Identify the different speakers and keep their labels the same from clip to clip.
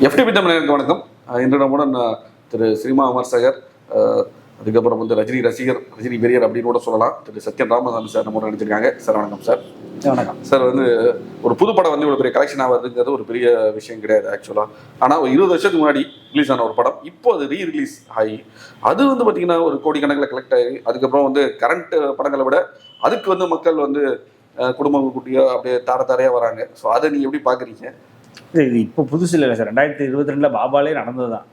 Speaker 1: FTP தமிழருக்கு வணக்கம். இன்று நம்முடன் திரு சினிமா விமர்சகர் அதுக்கப்புறம் வந்து ரஜினி ரசிகர் ரஜினி பெரியர் அப்படின்னு கூட சொல்லலாம். திரு சத்யன் ராமசாமி சார் நம்ம நினைச்சிருக்காங்க சார் வணக்கம் சார்.
Speaker 2: வணக்கம்.
Speaker 1: சார் வந்து ஒரு புது படம் வந்து இவ்வளோ பெரிய கலெக்ஷன் ஆகுதுங்கிறது ஒரு பெரிய விஷயம் கிடையாது ஆக்சுவலாக ஆனால் ஒரு இருபது வருஷத்துக்கு முன்னாடி ரிலீஸ் ஆன ஒரு படம். இப்போ அது ரீ ரிலீஸ் ஆகி அது வந்து பார்த்தீங்கன்னா ஒரு கோடிக்கணக்கில் கலெக்ட் ஆகி அதுக்கப்புறம் வந்து கரண்ட் படங்களை விட அதுக்கு வந்து மக்கள் வந்து அஹ், குடும்ப குட்டியாக அப்படியே தார தாரையாக வராங்க. ஸோ அதை நீங்கள் எப்படி பார்க்குறீங்க
Speaker 2: இது இப்போ புதுசு இல்லை சார். ரெண்டாயிரத்தி இருபத்தி ரெண்டுல பாபாலே நடந்தது தான்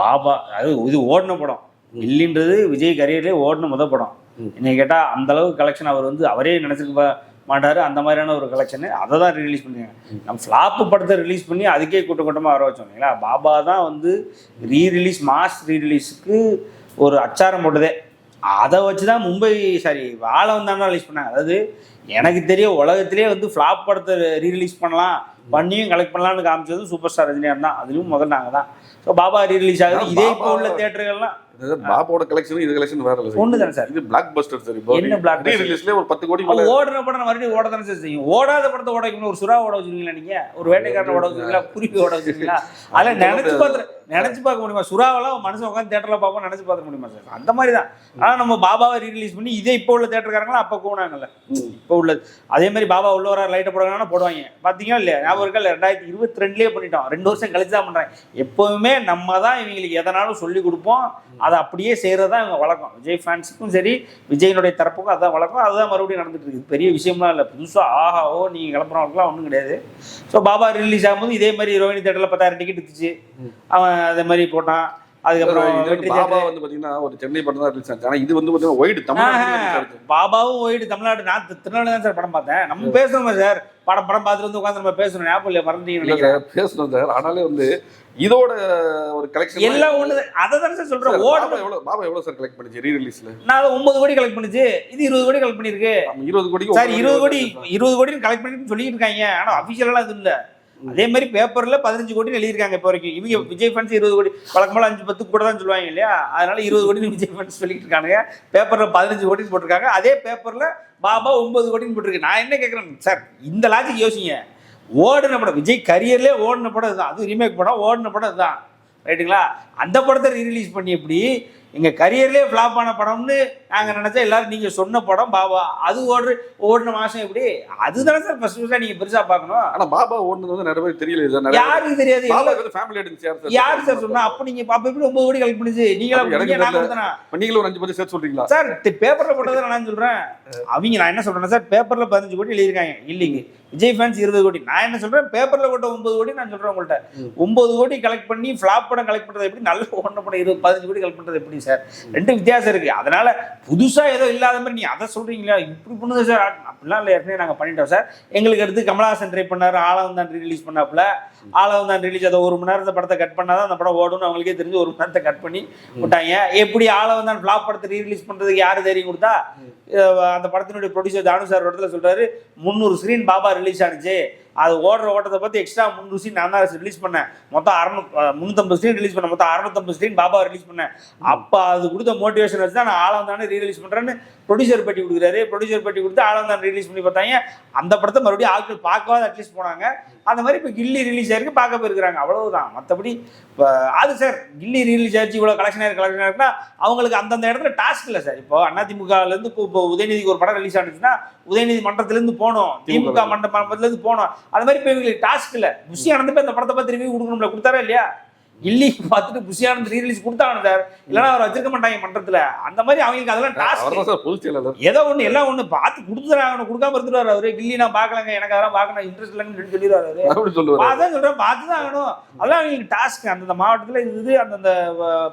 Speaker 2: பாபா அது இது ஓடின படம். இல்லின்றது விஜய் கரியர்லேயே ஓடின முத படம். என்னை கேட்டால் அந்த அளவுக்கு கலெக்ஷன் அவர் வந்து அவரே நினச்சிருக்க மாட்டாரு. அந்த மாதிரியான ஒரு கலெக்ஷன் அதை தான் ரிலீஸ் பண்ணுங்க நம்ம ஃப்ளாப்பு படத்தை ரிலீஸ் பண்ணி அதுக்கே கூட்டம் கூட்டமாக வர வச்சோம் இல்லைங்களா? பாபா தான் வந்து ரீ ரிலீஸ் மாஸ் ரீ ரிலீஸுக்கு ஒரு அச்சாரம் போட்டதே. அதை வச்சு தான் மும்பை சாரி வாழை வந்தாங்க ரிலீஸ் பண்ணாங்க. அதாவது எனக்கு தெரிய உலகத்திலே வந்து ஃப்ளாப் படத்தை ரீ ரிலீஸ் பண்ணலாம். பண்ணியும் கலெக்ட் பண்ணலாம்னு காமிச்சது சூப்பர் ஸ்டார் ரஜினிகாந்த் தான். அதுலயும் முதல் நாங்கள் தான். ஸோ பாபா ரீ ரிலீஸ் ஆகுது இதே இப்போ உள்ள தேட்டர்கள்லாம்
Speaker 1: பாபாவோட கலெக்ஷன் இது கலெக்ஷன் வேற இல்லை
Speaker 2: ஒன்று தானே சார்?
Speaker 1: இது பிளாக் பஸ்டர் சார் இப்போ
Speaker 2: என்ன blockbuster?
Speaker 1: ரீ ரிலீஸ்ல ஒரு பத்து கோடி
Speaker 2: ஓடுற படம் மறுபடியும் ஓட தானே சார் செய்யும். ஓடாத படத்தை ஓட வைக்கணும். ஒரு சுறா ஓட வச்சுருக்கீங்களா நீங்க? ஒரு வேட்டைக்காரனை ஓட வச்சுருக்கீங்களா? குருவி ஓட வச்சுருக்கீங்களா? அதெல்லாம் நினைச்சு பார்த்து நினைச்சு பார்க்க முடியுமா? சுறாவெல்லாம் மனுஷன் உட்காந்து தேட்டரில் பார்ப்போம் நினைச்சு பார்க்க முடியுமா சார்? அந்த மாதிரி தான் ஆனால் நம்ம பாபாவை ரீ பண்ணி இதே இப்போ உள்ள தேட்டருக்காரங்களும் அப்போ கூடாங்கல்ல இப்போ உள்ளது அதே மாதிரி பாபா உள்ள வர லைட்டை போடுறாங்கன்னா போடுவாங்க. பார்த்தீங்களா இல்லையா? ஞாபகம் இருக்கா? இல்லையா ரெண்டாயிரத்தி இருபத்தி ரெண்டுலேயே பண்ணிட்டோம். ரெண்டு வருஷம் கழிச்சு தான் பண்ணுறாங்க எப்போவுமே நம்ம தான் இவங்களுக்கு எதனாலும் சொல்லி கொடுப்போம். அதை அப்படியே செய்கிறது தான் இவங்க வழக்கம். விஜய் ஃபேன்ஸுக்கும் சரி விஜயினுடைய தரப்புக்கும் அதுதான் வழக்கம். அதுதான் மறுபடியும் நடந்துட்டு இருக்குது. பெரிய விஷயம்லாம் இல்லை. புதுசாக ஆஹா ஓ நீங்கள் கிளம்புறவங்களுக்குலாம் ஒன்றும் கிடையாது. ஸோ பாபா ரிலீஸ் ஆகும்போது இதே மாதிரி ரோஹினி தேட்டரில் பத்தாயிரம் டிக்கெட் இருந்துச்சு. அவன் அதே மாதிரி போட்டான். அதுக்கப்புறம்
Speaker 1: பாபா வந்து பாத்தீங்கன்னா ஒரு சென்னை படம் தான் ரிலீஸ் ஆச்சு. ஆனா இது வந்து பாத்தீங்கன்னா ஒயிட் தமிழ்நாடு
Speaker 2: பாபாவும் போயிட்டு தமிழ்நாடு நான் தி- திருநெல்வேலி தான் சார் படம் பார்த்தேன். நம்ம பேசுறோமா சார். படம் படம் பார்த்துட்டு வந்து உட்காந்து நம்ம பேசணும் ஞாபகம் இல்லையா?
Speaker 1: சார் பேசணும் சார். ஆனாலே வந்து இதோட ஒரு கலெக்ஷன்
Speaker 2: எல்லாம் ஒண்ணு அதை தானே சார் சொல்றேன் ஓட
Speaker 1: எவ்வளவு பாபா எவ்வளவு சார் கலெக்ட் பண்ணுச்சு? ரீ ரிலீஸ்ல
Speaker 2: நான் ஒன்பது கோடி கலெக்ட் பண்ணுச்சு. இது இருபது கோடி கலெக்ட் பண்ணிருக்கு
Speaker 1: இருபது கோடிக்கு
Speaker 2: சார் இருபது கோடி இருபது கோடி கலெக்ட் பண்ணிட்டு சொல்லிட்டு இருக்காங்க. ஆனா அபிஷியலா இது இல்ல. அதே மாதிரி பேப்பர்ல பதினஞ்சு கோடி எழுதியிருக்காங்க இப்போ வரைக்கும். இவங்க விஜய் ஃபண்ட்ஸ் இருபது கோடி வழக்கமாக அஞ்சு பத்து கூட தான் சொல்லுவாங்க இல்லையா? அதனால இருபது கோடி விஜய் ஃபண்ட்ஸ் சொல்லிட்டு இருக்காங்க பேப்பர்ல பதினஞ்சு கோடின்னு போட்டிருக்காங்க. அதே பேப்பர்ல பாபா ஒன்பது கோடின்னு போட்டிருக்கு. நான் என்ன கேட்குறேன் சார் இந்த லாஜிக் யோசிங்க. ஓடின படம் விஜய் கரியர்லேயே ஓடின படம் இதுதான். அதுவும் ரீமேக் படம் ஓடின படம் இதுதான். ரைட்டுங்களா அந்த படத்தை ரீரிலீஸ் பண்ணி எப்படி எங்கள் கரியர்லேயே ஃப்ளாப் ஆன படம்னு நாங்கள் நினச்சா எல்லாரும் நீங்கள் சொன்ன படம் பாபா. அது ஓடுற ஓடின மாதம் எப்படி? அதுதானே சார் ஃபர்ஸ்ட் ஃபர்ஸ்ட்டாக நீங்கள் பெருசாக பார்க்கணும்.
Speaker 1: ஆனா பாபா ஓடுனது வந்து நிறைய பேர் தெரியல சார்
Speaker 2: யாருக்கு தெரியாது?
Speaker 1: ஃபேமிலி ஆடியன்ஸ் யார் சார்.
Speaker 2: யார் சார் சொன்னா? அப்போ நீங்கள் அப்போ எப்படி ஒன்பது கோடி கலெக்ட் பண்ணுச்சு? நீங்களா
Speaker 1: எனக்கு
Speaker 2: நீங்க நான்
Speaker 1: தெரியல.
Speaker 2: கொடுத்தனா
Speaker 1: இப்ப நீங்களும் ஒரு அஞ்சு பத்து சேர்த்து சொல்றீங்களா?
Speaker 2: சார் பேப்பர்ல போட்டதை நான் சொல்றேன்? அவங்க நான் என்ன சொல்றேன் சார் பேப்பர்ல பதினஞ்சு கோடி எழுதியிருக்காங்க. இல்லைங்க. விஜய் ஃபேன்ஸ் இருபது கோடி. நான் என்ன சொல்றேன்? பேப்பர்ல போட்ட ஒன்பது கோடி நான் சொல்றேன்
Speaker 1: உங்கள்கிட்ட
Speaker 2: ஒன்பது கோடி கலெக்ட் பண்ணி ஃபிளாப் படம் கலெக்ட் பண்றது எப்படி? நல்ல ஒன்றை படம் இருபது பதினஞ்சு கோடி கலெக்ட் பண்றது எப்படி சார் ரெண்டு வித்தியாசம் இருக்கு. அதனால புதுசா ஏதோ இல்லாத மாதிரி நீ அதை சொல்றீங்களா? இப்படி பண்ணுது சார் அப்படிலாம் இல்லை. ஏற்கனவே நாங்கள் பண்ணிட்டோம் சார் எங்களுக்கு அடுத்து கமலஹாசன் ட்ரை பண்ணாரு. ஆளவன் தான் ரிலீஸ் பண்ணாப்புல. ஆளவன் தான் ரிலீஸ் அதை ஒரு மணி நேரத்தை படத்தை கட் பண்ணாதான் அந்த படம் ஓடும்னு அவங்களுக்கே தெரிஞ்சு ஒரு மணி நேரத்தை கட் பண்ணி விட்டாங்க. எப்படி ஆளவன் தான் ஃபிளாப் படத்தை ரீரிலீஸ் பண்றதுக்கு யாரு தைரியம் கொடுத்தா? அந்த படத்தினுடைய ப்ரொடியூசர் தானு சார் ஒரு இடத்துல சொல்றாரு. முந்நூறு ஸ்க்ரீன் பாபா ரிலீஸ் ஆனிச்சு அது ஓடுற ஓட்டத்தை பத்தி எக்ஸ்ட்ரா முந்நூறு ஸ்க்ரீன் நான் தான் ரிலீஸ் பண்ணேன். மொத்தம் அறுநூ முந்நூற்றம்பது ஸ்க்ரீன் ரிலீஸ் பண்ணேன். மொத்தம் அறுநூத்தம்பது ஸ்க்ரீன் பாபா ரிலீஸ் பண்ணேன். அப்போ அது கொடுத்த மோட்டிவேஷன் வச்சு தான் நான் ஆழம் தானே ரீரிலீஸ் பண்ணுறேன்னு ப்ரொடியூசர் பட்டி கொடுக்குறாரு. ப்ரொடியூசர் பட்டி கொடுத்து ஆழம் தான் ரிலீஸ் பண்ணி பார்த்தாங்க. அந்த படத்தை மறுபடியும் ஆட்கள் பார்க்கவாது அட்லீஸ்ட் போனாங்க. அந்த மாதிரி இப்போ கில்லி ரிலீஸ் ஆயிருக்கு பார்க்க போயிருக்கிறாங்க. அவ்வளவுதான். மற்றபடி அது சார் கில்லி ரிலீஸ் ஆச்சு இவ்வளோ கலெக்ஷன் ஆயிருக்கு கலெக்ஷன் ஆயிருக்குன்னா அவங்களுக்கு அந்தந்த இடத்துல டாஸ்க் இல்லை சார் இப்போ அதிமுகலேருந்து இப்போ இப்போ உதயநிதிக்கு ஒரு படம் ரிலீஸ் ஆனிச்சுன்னா உதயநிதி மன்றத்திலேருந்து போகணும் திமுக மன்ற மன்றத்துலேருந்து போகணும் அது மாதிரி இப்போ இவங்களுக்கு டாஸ்க் இல்லை. புஷி போய் அந்த படத்தை பார்த்து ரிவ்யூ கொடுக்கணும்ல கொடுத்தாரா இல்லையா? இல்லி பார்த்துட்டு புஷி ஆனந்த் ரீரிலீஸ் கொடுத்தாங்க சார். இல்லைன்னா அவர் வச்சிருக்க மாட்டாங்க மன்றத்தில். அந்த மாதிரி அவங்களுக்கு அதெல்லாம்
Speaker 1: பொதுச் செயலாளர்
Speaker 2: ஏதோ ஒண்ணு எல்லாம் ஒண்ணு பார்த்து கொடுத்துறாங்க அவனை கொடுக்காம இருந்துருவாரு அவரு. கில்லி நான் பார்க்கலங்க எனக்கு அதெல்லாம் பார்க்கணும் இன்ட்ரெஸ்ட் இல்லைன்னு சொல்லிடுவாரு அவரு.
Speaker 1: சொல்லுவாரு.
Speaker 2: அதான் சொல்றேன் பார்த்து தான் ஆகணும். அதெல்லாம் அவங்களுக்கு டாஸ்க் அந்தந்த மாவட்டத்துல இது அந்தந்த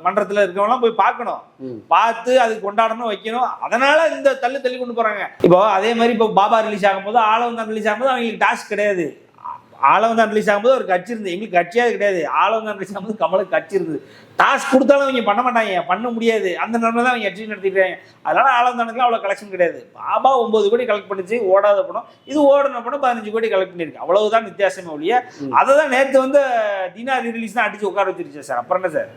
Speaker 2: மன்றத்துல இருக்கவங்களாம் போய் பார்க்கணும். பார்த்து அது கொண்டாடணும் வைக்கணும். அதனால இந்த தள்ளி தள்ளி கொண்டு போறாங்க. இப்போ அதே மாதிரி இப்போ பாபா ரிலீஸ் ஆகும்போது ஆளவன் தான் ரிலீஸ் ஆகும்போது அவங்களுக்கு டாஸ்க் கிடையாது. ஆளவன் தான் ரிலீஸ் ஆகும்போது ஒரு கட்சி இருந்து எங்களுக்கு கட்சியாவது கிடையாது. ஆளவன் தான் ரிலீஸ் ஆகும்போது கமலுக்கு கட்சி இருந்தது. டாஸ்க் கொடுத்தாலும் அவங்க பண்ண மாட்டாங்க. பண்ண முடியாது. அந்த நிலைமை தான் அவங்க கட்சி நடத்திக்கிறாங்க அதனால ஆளவந்தானுக்குலாம் அவ்வளோ கலெக்ஷன் கிடையாது. பாபா ஒன்பது கோடி கலெக்ட் பண்ணிச்சு. ஓடாத படம். இது ஓடின படம் பதினஞ்சு கோடி கலெக்ட் பண்ணியிருக்கு. அவ்வளவுதான் வித்தியாசமே ஒழிய அதை தான் நேற்று வந்து தீனா ரிலீஸ் தான் அடிச்சு உட்கார வச்சிருச்சு சார். அப்புறம் என்ன சார்?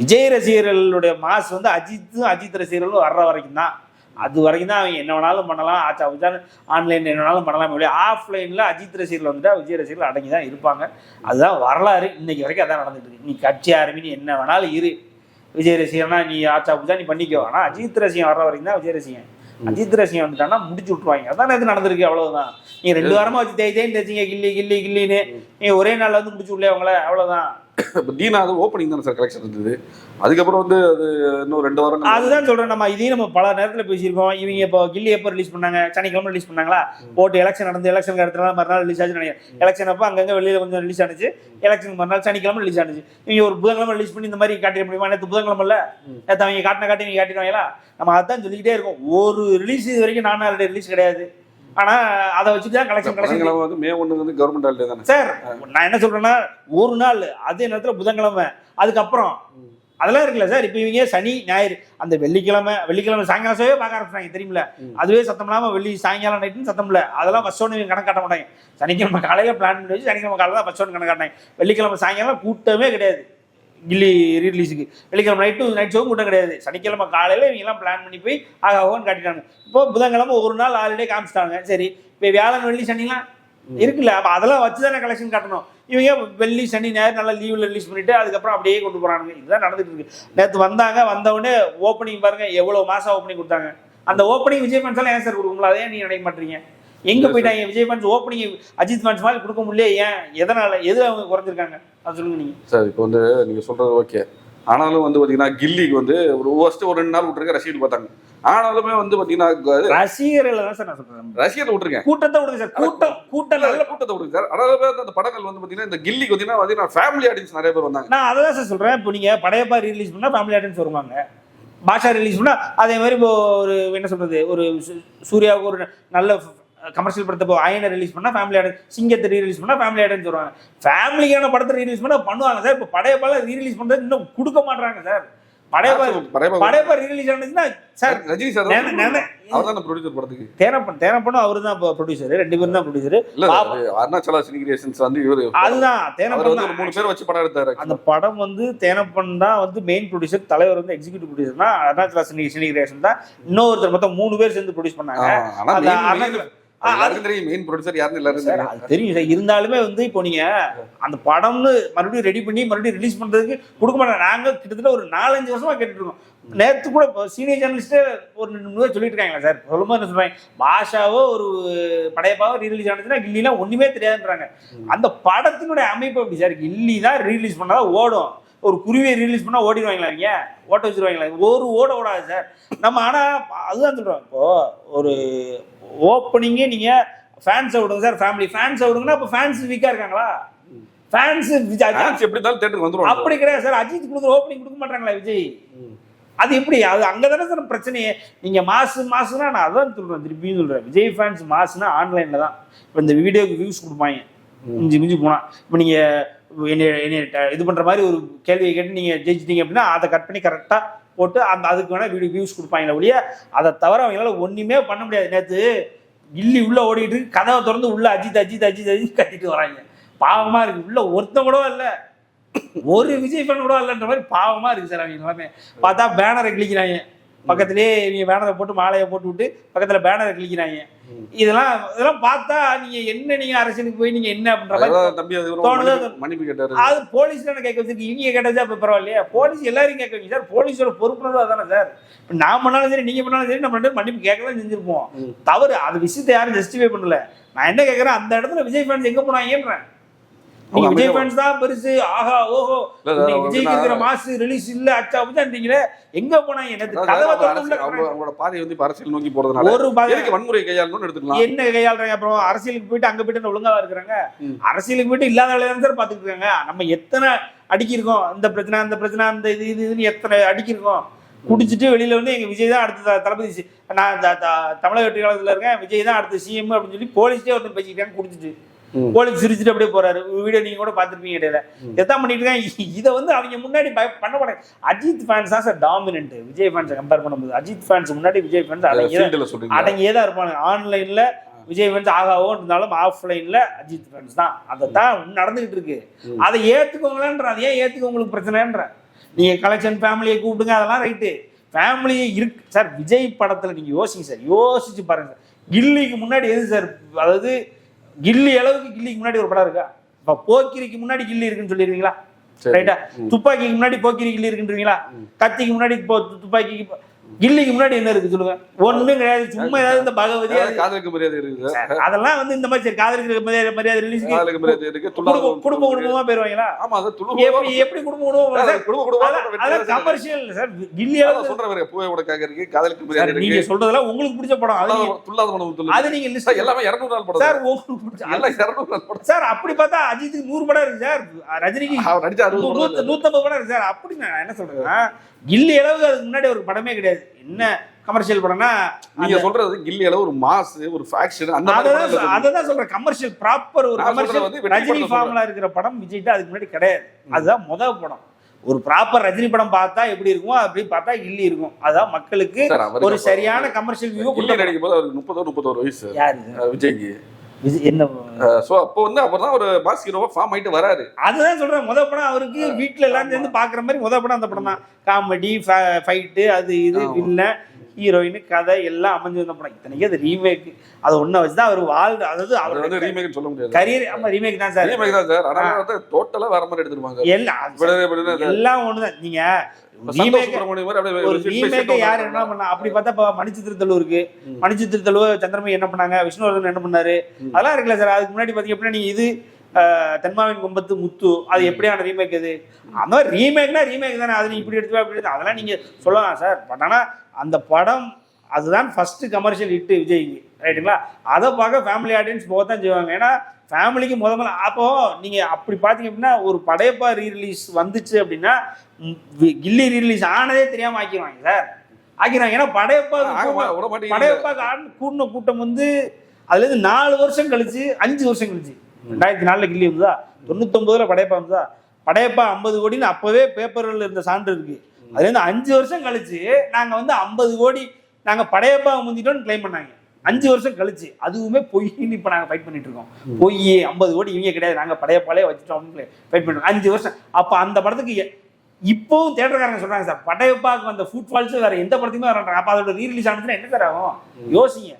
Speaker 2: விஜய் ரசிகர்களுடைய மாஸ் வந்து அஜித்தும் அஜித் ரசிகர்களும் வர்ற வரைக்கும் தான் அது வரைக்கும் தான் அவங்க என்ன வேணாலும் பண்ணலாம். ஆச்சா உச்சான் ஆன்லைன் என்ன வேணாலும் பண்ணலாம் ஆஃப்லைனில் அஜித் ரசிகர்கள் வந்துட்டா விஜய் ரசிகர்கள் அடங்கி தான் இருப்பாங்க. அதுதான் வரலாறு. இன்னைக்கு வரைக்கும் அதான் நடந்துட்டு இருக்கு. நீ கட்சி ஆரம்பி நீ என்ன வேணாலும் இரு. விஜய் ரசிகர்னா நீ ஆச்சா புஜா நீ பண்ணிக்கோ. ஆனால் அஜித் ரசிகன் வர்ற வரைக்கும் தான் விஜய் ரசிகன். அஜித் ரசிகன் வந்துட்டான்னா முடிச்சு விட்ருவாங்க அதான் இது நடந்திருக்கு அவ்வளவுதான். நீங்க ரெண்டு வாரமா வச்சு தேய் தேய்ன்னு தேய்ச்சிங்க கில்லி கில்லி கில்லின்னு நீங்க ஒரே நாள்ல வந்து முடிச்சு விடல அவங்கள அவ்வளவுதான்.
Speaker 1: இப்போ தீனா அது ஓப்பனிங் தானே சார் கலெக்ஷன் இருந்தது. அதுக்கப்புறம் வந்து அது இன்னும் ரெண்டு வாரம்
Speaker 2: அதுதான் சொல்றேன் நம்ம இதையும் நம்ம பல நேரத்துல பேசியிருக்கோம் இவங்க இப்போ கில்லி எப்போ ரிலீஸ் பண்ணாங்க? சனிக்கிழமை ரிலீஸ் பண்ணாங்களா? போட்டு எலெக்ஷன் நடந்து எலெக்ஷன் அடுத்த நாள் மறுநாள் ரிலீஸ் ஆச்சு நினைக்கிறேன். எலெக்ஷன் அப்போ அங்கங்க வெளியில கொஞ்சம் ரிலீஸ் ஆனிச்சு. எலெக்ஷன் மறுநாள் சனிக்கிழமை ரிலீஸ் ஆனிச்சு. இவங்க ஒரு புதன்கிழமை ரிலீஸ் பண்ணி இந்த மாதிரி காட்டிட முடியுமா? நேற்று புதன்கிழமை நேற்று அவங்க காட்டின காட்டி நீங்க காட்டிடுவாங்களா? நம்ம அதான் சொல்லிக்கிட்டே இருக்கோம். ஒரு ரிலீஸ் இது வரைக்கும் நான் நாள் ரிலீஸ் கிடையாது. ஆனா அதை வச்சுட்டு தான் கலெக்ஷன் கலெக்ஷன்
Speaker 1: வந்து மே ஒன்று வந்து கவர்மெண்ட் ஹாலிடே தானே?
Speaker 2: சார் நான் என்ன சொல்றேன்னா ஒரு நாள் அதே நேரத்துல புதன்கிழமை. அதுக்கப்புறம் அதெல்லாம் இருக்குல்ல சார் இப்போ இவங்க சனி ஞாயிறு அந்த வெள்ளிக்கிழமை வெள்ளிக்கிழமை சாயங்காலம் பார்க்க ஆரம்பிச்சாங்க தெரியுமில அதுவே சத்தம் இல்லாம வெள்ளி சாயங்காலம் நைட்டுன்னு சத்தம் இல்லை. அதெல்லாம் ஃபர்ஸ்ட் ஒன்று கணக்கு காட்ட மாட்டாங்க. சனிக்கிழமை காலையில பிளான் பண்ணி வச்சு சனிக்கிழமை காலையில் தான் ஃபர்ஸ்ட் ஒன்று கணக்கு காட்டினாங்க. வெள்ளிக்கிழமை சாயங்காலம் கூட்டமே கிடையாது. கில்லி ரீலீஸுக்கு வெள்ளிக்கிழமை நைட்டு நைட் ஷோவும் கூட்டம் கிடையாது. சனிக்கிழமை காலையில் இவங்கெல்லாம் பிளான் பண்ணி போய் ஆக ஆகோன்னு காட்டிட்டாங்க. இப்போ புதன்கிழமை ஒரு நாள் ஆல்ரெடி காமிச்சிட்டாங்க. சரி இப்போ வியாழன் வெள்ளி சனிலாம் இருக்குல்ல அப்போ அதெல்லாம் வச்சு தானே கலெக்ஷன் காட்டணும். இவங்க வெள்ளி சனி ஞாயிறு நல்லா லீவில் ரிலீஸ் பண்ணிட்டு அதுக்கப்புறம் அப்படியே கொண்டு போறானுங்க. இதுதான் நடந்துட்டு இருக்கு. நேற்று வந்தாங்க வந்த உடனே ஓப்பனிங் பாருங்க எவ்வளோ மாசம் ஓப்பனிங் கொடுத்தாங்க. அந்த ஓப்பனிங் விஜய் ஃபேன்ஸ் எல்லாம் ஏன் சார் கொடுக்குங்களா அதே நீங்க நினைக்க மாட்டீங்க. எங்க போயிட்டாங்க? Vijay fans opening Ajith fans மாதிரி கொடுக்க முடியல ஏன்? எதனால? எது அவங்க குறைஞ்சிருக்காங்க அது சொல்லுங்க நீங்க.
Speaker 1: சார் இப்போ வந்து நீங்கள் சொல்கிறது ஓகே ஆனாலும் வந்து பார்த்தீங்கன்னா கில்லிக்கு வந்து ஒரு ஃபர்ஸ்ட் ஒரு ரெண்டு நாள் விட்டுருக்க ரசிகர்கள் பார்த்தாங்க. ஆனாலுமே வந்து பார்த்தீங்கன்னா
Speaker 2: ரசிகர்கள் தான் சார் நான் சொல்றேன்.
Speaker 1: ரசிகர்கள் விட்டுருங்க.
Speaker 2: கூட்டத்தை விடுங்க சார் கூட்டம் கூட்டம். நல்ல
Speaker 1: கூட்டத்தை விடுங்க சார் வந்து அந்த படங்கள் வந்து பார்த்தீங்கன்னா இந்த கில்லிக்கு பார்த்தீங்கன்னா பார்த்தீங்கன்னா ஃபேமிலி ஆடியன்ஸ் நிறைய பேர் வந்தாங்க.
Speaker 2: நான் அதை தான் சார் சொல்றேன். இப்போ நீங்க படையப்பா ரிலீஸ் பண்ணா ஃபேமிலி ஆடியன்ஸ் வருவாங்க. பாஷா ரிலீஸ் பண்ணா அதே மாதிரி இப்போ ஒரு என்ன சொல்றது ஒரு சூர்யாவுக்கு ஒரு நல்ல கமர்ஷியல் படத்தை இப்போ அயனை ரிலீஸ் பண்ணா ஃபேமிலி ஆடியன்ஸ் சிங்கத்தை ரீ பண்ணா ஃபேமிலி ஆடியன்ஸ் வருவாங்க ஃபேமிலிக்கான படத்தை ரீலீஸ் பண்ணா பண்ணுவாங்க சார். இப்போ படையப்பால ரீ பண்ணது இன்னும் கொடுக்க மாட்டாங்க சார். படையப்பா ரீலீஸ் ஆனதுன்னா சார்
Speaker 1: ரஜினி சார் அவர் தான் ப்ரொடியூசர் படத்துக்கு.
Speaker 2: தேனப்பன் தேனப்பனும் அவரு தான் ப்ரொடியூசர் ரெண்டு பேரும் தான் ப்ரொடியூசர்
Speaker 1: அருணாச்சலா சினி கிரியேஷன்ஸ் வந்து இவரு
Speaker 2: அதுதான் தேனப்பன்
Speaker 1: மூணு பேர் வச்சு படம் எடுத்தாரு
Speaker 2: அந்த படம் வந்து தேனப்பன் தான் வந்து மெயின் ப்ரொடியூசர் தலைவர் வந்து எக்ஸிக்யூட்டிவ் ப்ரொடியூசர்னா அருணாச்சலா சினி சினி கிரியேஷன் தான். இன்னொருத்தர் மொத்தம் மூணு பேர் சேர்ந்து ப்ரொடியூஸ் பண்ணாங்க.
Speaker 1: தெரியும் மெயின் ப்ரொடியூசர் யாருன்னு எல்லாரும்
Speaker 2: அது தெரியும் சார். இருந்தாலுமே வந்து இப்போ நீங்க அந்த படம்னு மறுபடியும் ரெடி பண்ணி மறுபடியும் ரிலீஸ் பண்றதுக்கு கொடுக்க மாட்டாங்க. நாங்க கிட்டத்தட்ட ஒரு நாலஞ்சு வருஷமா கேட்டுட்டு இருக்கோம். நேத்து கூட சீனியர் ஜேர்னலிஸ்டே ஒரு பேர் சொல்லிட்டு இருக்காங்களா சார்? சொல்லும்போது என்ன சொல்றாங்க? பாஷாவோ ஒரு படையப்பாவோ ரீரிலீஸ் ஆனதுன்னா கில்லிலாம் ஒண்ணுமே தெரியாதுன்றாங்க. அந்த படத்தினுடைய அமைப்பு எப்படி சார்? கில்லி தான் ரீலீஸ் பண்ணாதான் ஓடும். ஒரு குருவியை ரிலீஸ் பண்ணா ஓடிடுவாங்களா நீங்க? ஓட்ட வச்சிருவாங்களா? ஒரு ஓட ஓடாது சார். நம்ம ஆனா அதுதான் சொல்றோம். இப்போ ஒரு ஓப்பனிங்கே நீங்க ஃபேன்ஸை விடுங்க சார் ஃபேமிலி ஃபேன்ஸை விடுங்கன்னா அப்போ ஃபேன்ஸ் வீக்கா இருக்காங்களா? ஃபேன்ஸ்
Speaker 1: Fans எப்படி இருந்தாலும் தேட்டருக்கு வந்துருவாங்க
Speaker 2: அப்படி கிடையாது சார். அஜித் கொடுக்குற ஓப்பனிங் கொடுக்க மாட்டாங்களா விஜய்? அது எப்படி? அது அங்கே தானே சார் பிரச்சனையே. நீங்கள் மாசு மாசுனா நான் அதான் சொல்கிறேன் திருப்பியும் சொல்கிறேன் விஜய் ஃபேன்ஸ் மாசுனா ஆன்லைனில் தான். இப்போ இந்த வீடியோக்கு வியூஸ் கொடுப்பாங்க. மிஞ்சி மிஞ்சி போனால் இப்போ நீங்கள் என்னை என்னை இது பண்ணுற மாதிரி ஒரு கேள்வியை கேட்டு நீங்கள் ஜெயிச்சிட்டீங்க அப்படின்னா அதை கட் பண்ணி கரெக்டாக போட்டு அந்த அதுக்கு வேணால் வீடியோ வியூஸ் கொடுப்பாங்களே ஒழிய அதை தவிர அவங்களால ஒன்றுமே பண்ண முடியாது. நேற்று கில்லி உள்ளே ஓடிட்டு கதவை திறந்து உள்ளே அஜித் அஜித் அஜித் அஜித் கட்டிட்டு வராங்க. பாவமாக இருக்குது உள்ளே ஒருத்தன் கூட இல்லை. ஒரு விஜய் ஃபேன் கூட இல்லைன்ற மாதிரி பாவமாக இருக்குது சார் அவங்க எல்லாமே. பார்த்தா பேனரை கிழிக்கிறாங்க. பக்கத்துலயே இவங்க பேனரை போட்டு மாலையை போட்டு விட்டு பக்கத்துல பேனரை கிழிக்கிறாங்க இதெல்லாம் இதெல்லாம் பார்த்தா நீங்க என்ன நீங்க அரசியலுக்கு போய் நீங்க என்ன தோணுதா?
Speaker 1: மன்னிப்பு- கேட்டாரு.
Speaker 2: அது போலீஸ் தானே கேட்க வச்சிருக்கு. இவங்க கேட்டதா இப்ப பரவாயில்லையா. போலீஸ் எல்லாரையும் கேட்க வைங்க சார் போலீஸோட பொறுப்புணர்வு அதானே சார்? இப்ப நான் பண்ணாலும் சரி நீங்க பண்ணாலும் சரி நம்ம ரெண்டு மன்னிப்பு கேட்க தான் செஞ்சிருப்போம். தவறு. அது விஷயத்தை யாரும் ஜஸ்டிஃபை பண்ணல. நான் என்ன கேட்கறேன்? அந்த இடத்துல விஜய் ஃபேன்ஸ் எங்க போனாங்கன்றேன். நீங்க விஜய் ஃபேன்ஸ் தான் பெருசு. ஆஹா ஓஹோ. விஜய்க்கு இருக்கிற மாசு ரிலீஸ் இல்ல அச்சா அப்படின்றீங்களே எங்க போனாங்க எனக்கு கதவை திறந்து.
Speaker 1: அவங்களோட பாதையை வந்து அரசியல் நோக்கி போறதுனால
Speaker 2: ஒரு
Speaker 1: எதுக்கு வன்முறை கையாளணும்னு எடுத்துக்கலாம்?
Speaker 2: என்ன கையாளுறாங்க? அப்புறம் அரசியலுக்கு போயிட்டு அங்க போயிட்டு ஒழுங்கா இருக்கிறாங்க. அரசியலுக்கு போயிட்டு இல்லாத வேலையை சார் பாத்துட்டு இருக்காங்க. நம்ம எத்தனை அடிக்கிருக்கோம்? இந்த பிரச்சனை அந்த பிரச்சனை அந்த இது இது இதுன்னு எத்தனை அடிக்கிருக்கோம்? குடிச்சிட்டு வெளியில வந்து எங்க விஜய் தான் அடுத்த தளபதி நான் தமிழக வெற்றி காலத்துல இருக்கேன். விஜய் தான் அடுத்த சிஎம் அப்படின்னு சொல்லி போலீஸ்டே வந்து பேசிக்கிட்டாங்க குடிச்சிட்டு. போலீஸ் சிரிச்சுட்டு அப்படியே போறாரு. வீடியோ நீங்க கூட பார்த்திருப்பீங்க இடையில. எதான் பண்ணிட்டு இருக்காங்க இதை வந்து அவங்க முன்னாடி பண்ண மாட்டாங்க. அஜித் ஃபேன்ஸ் தான் சார் டாமினன்ட் விஜய் ஃபேன்ஸை கம்பேர் பண்ணும்போது அஜித் ஃபேன்ஸ் முன்னாடி விஜய் ஃபேன்ஸ் அடங்கியே அடங்கியே தான் இருப்பாங்க. ஆன்லைன்ல விஜய் ஃபேன்ஸ் ஆகாவோ இருந்தாலும் ஆஃப்லைன்ல அஜித் ஃபேன்ஸ் தான். அதை தான் நடந்துகிட்டு இருக்கு. அதை ஏத்துக்கோங்களேன்ற அதை ஏன் ஏத்துக்க உங்களுக்கு பிரச்சனைன்ற. நீங்க கலெக்ஷன் ஃபேமிலியை கூப்பிடுங்க அதெல்லாம் ரைட்டு ஃபேமிலியே இருக்கு. சார் விஜய் படத்துல நீங்க யோசிங்க சார். யோசிச்சு பாருங்க சார். கில்லிக்கு முன்னாடி எது சார்? அதாவது கில்லி அளவுக்கு கில்லிக்கு முன்னாடி ஒரு படம் இருக்கா? இப்ப போக்கிரிக்கு முன்னாடி கில்லி இருக்குன்னு சொல்லிடுவீங்களா
Speaker 1: சரி.
Speaker 2: ரைட்டா துப்பாக்கிக்கு முன்னாடி போக்கிரி கில்லி இருக்குன்றீங்களா? கத்திக்கு முன்னாடி துப்பாக்கிக்கு கில்லிக்கு முன்னாடி என்ன இருக்கு சொல்லுங்க? ஒண்ணும் கிடையாது. சும்மா ஏதாவது இந்த பகவதி
Speaker 1: காதலுக்கு மரியாதை இருக்குது.
Speaker 2: சார், அதெல்லாம் வந்து இந்த மாதிரி காதலுக்கு மரியாதை மரியாதை ரிலீஸ்
Speaker 1: காதலுக்கு மரியாதை இருக்கு
Speaker 2: குடும்ப குடும்ப குடும்பமா போயிருவாங்களா?
Speaker 1: ஆமா அது துளு
Speaker 2: எப்படி குடும்ப குடும்பம்?
Speaker 1: குடும்ப குடும்பமா
Speaker 2: அதான். Commercial sir. கில்லி
Speaker 1: அதான்
Speaker 2: அளவுக்கு
Speaker 1: சொல்றேன் பாருங்க, பூவை இருக்கு காதலுக்கு மரியாதை
Speaker 2: நீங்க
Speaker 1: இருக்கு.
Speaker 2: சொல்றதெல்லாம் உங்களுக்கு பிடிச்ச படம். அது நீங்க-
Speaker 1: துள்ளாத- துள்ளு.
Speaker 2: அது நீங்க லிஸ்ட்
Speaker 1: எல்லாமே 200 நாள் படம்
Speaker 2: சார். உங்களுக்கு பிடிச்ச
Speaker 1: எல்லாம் 200 நாள் படம்.
Speaker 2: சார் அப்படி பார்த்தா அஜித்துக்கு நூறு படம் இருக்கு சார். ரஜினிக்கு
Speaker 1: நடிச்ச 60 படம்
Speaker 2: நூத்து- நூத்தம்பது படம் இருக்கு சார். அப்படி நான் என்ன சொல்றேன்னா கில்லி அளவுக்கு அதுக்கு முன்னாடி ஒரு படமே கிடையாது. என்ன கமர்ஷியல் படம்னா
Speaker 1: நீங்க சொல்றது கில்லி அளவு ஒரு மாஸ் ஒரு ஃபேக்ஷன் அந்த.
Speaker 2: அததான் சொல்றேன். கமர்ஷியல் ப்ராப்பர் ஒரு கமர்ஷியல்
Speaker 1: வந்து
Speaker 2: ரஜினி ஃபார்முலா இருக்கிற படம் விஜய்ட்டு அதுக்கு முன்னாடி கிடையாது. அதுதான் முதல் படம். ஒரு ப்ராப்பர் ரஜினி படம் பார்த்தா எப்படி இருக்குமோ அப்படி பார்த்தா கில்லி இருக்கும். அதான் மக்களுக்கு ஒரு சரியான கமர்ஷியல் வியூ
Speaker 1: கில்லி நடிக்கும் போது அவருக்கு முப்பதோ முப்பத்தோரு வயசு. விஜய்க்கு.
Speaker 2: விஜய் என்ன?
Speaker 1: சோ அப்போ வந்து அவர் தான் ஒரு மாஸ் ஹீரோவா ஃபார்ம் ஆயிட்டு வராரு.
Speaker 2: அதுதான் சொல்றேன். முத படம் அவருக்கு வீட்ல எல்லாம் சேர்ந்து பாக்குற மாதிரி முத படம் அந்த படம் தான். காமெடி ஃபைட்டு அது இது. வில்ல ஹீரோயின் கதை எல்லாம் அமைஞ்சு வந்த படம். இத்தனைக்கு அது ரீமேக் அதை ஒண்ண வச்சுதான் அவர் வாழ் அதாவது
Speaker 1: அவர் வந்து ரீமேக் சொல்ல முடியாது.
Speaker 2: கரியர் ஆமா ரீமேக் தான் சார்.
Speaker 1: ரீமேக் தான் சார். வந்து வேற மாதிரி எடுத்துருவாங்க
Speaker 2: எல்லாம் எல்லாம் ஒண்ணுதான். நீங்க
Speaker 1: இப்ப
Speaker 2: யார்? என்ன பண்ணா? அப்படி பார்த்தா இப்போ மணிச்சித்திரத்தலு இருக்கு
Speaker 1: ம்.
Speaker 2: மணிச்சித்திரத்தலு சந்திரமணி என்ன பண்ணாங்க? விஷ்ணுவர்தன் என்ன பண்ணாரு. அதெல்லாம் இருக்குல்ல சார். அதுக்கு முன்னாடி பார்த்தீங்க அப்படின்னா நீங்க இது அஹ், தென்மாவின் கொம்பத்து முத்து அது எப்படியான ரீமேக் அது அந்த மாதிரி ரீமேக்னா ரீமேக் தானே. அது இப்படி எடுத்து அப்படி அதெல்லாம் நீங்க சொல்லலாம் சார். பட் ஆனா அந்த படம் அதுதான் ஃபர்ஸ்ட் கமர்ஷியல் ஹிட் விஜய்க்கு. ரைட்டுங்களா? அதை பார்க்க ஃபேமிலி ஆடியன்ஸ் போக தான் செய்வாங்க. ஏன்னா ஃபேமிலிக்கு முத முதல்ல அப்போ நீங்க அப்படி பார்த்தீங்க அப்படின்னா ஒரு படையப்பா ரீ ரிலீஸ் வந்துச்சு அப்படின்னா கில்லி ரீ ரிலீஸ் ஆனதே தெரியாம ஆக்கிடுவாங்க சார் ஆக்கிடுவாங்க ஏன்னா படையப்பா ஆடு கூடின கூட்டம் வந்து அதுல இருந்து நாலு வருஷம் கழிச்சு அஞ்சு வருஷம் கழிச்சு. ரெண்டாயிரத்தி நாலுல கில்லி வந்ததா? தொண்ணூத்தொன்பதுல படையப்பா வந்ததா? படையப்பா ஐம்பது கோடின்னு அப்பவே பேப்பர்ல இருந்த சான்று இருக்கு. அதுல இருந்து அஞ்சு வருஷம் கழிச்சு நாங்க வந்து ஐம்பது கோடி நாங்க படையப்பா முந்திட்டோம்னு கிளைம் பண்ணாங்க. அஞ்சு வருஷம் கழிச்சு அதுவுமே பொய்ன்னு இப்போ நாங்கள் ஃபைட் பண்ணிட்டு இருக்கோம். பொய் ஐம்பது கோடி இவங்க கிடையாது. நாங்க படையப்பாலே வச்சுட்டோம்னு ஃபைட் பண்ணுறோம் அஞ்சு வருஷம். அப்போ அந்த படத்துக்கு இப்போவும் தேட்டர்காரங்க சொல்றாங்க சார். படையப்பாக்கு வந்த ஃபுட் ஃபால்ஸ் வேற. எந்த படத்துக்குமே வர அப்போ அதோட ரீரிலீஸ் ஆனதுன்னா என்ன சார் ஆகும்? யோசிங்க.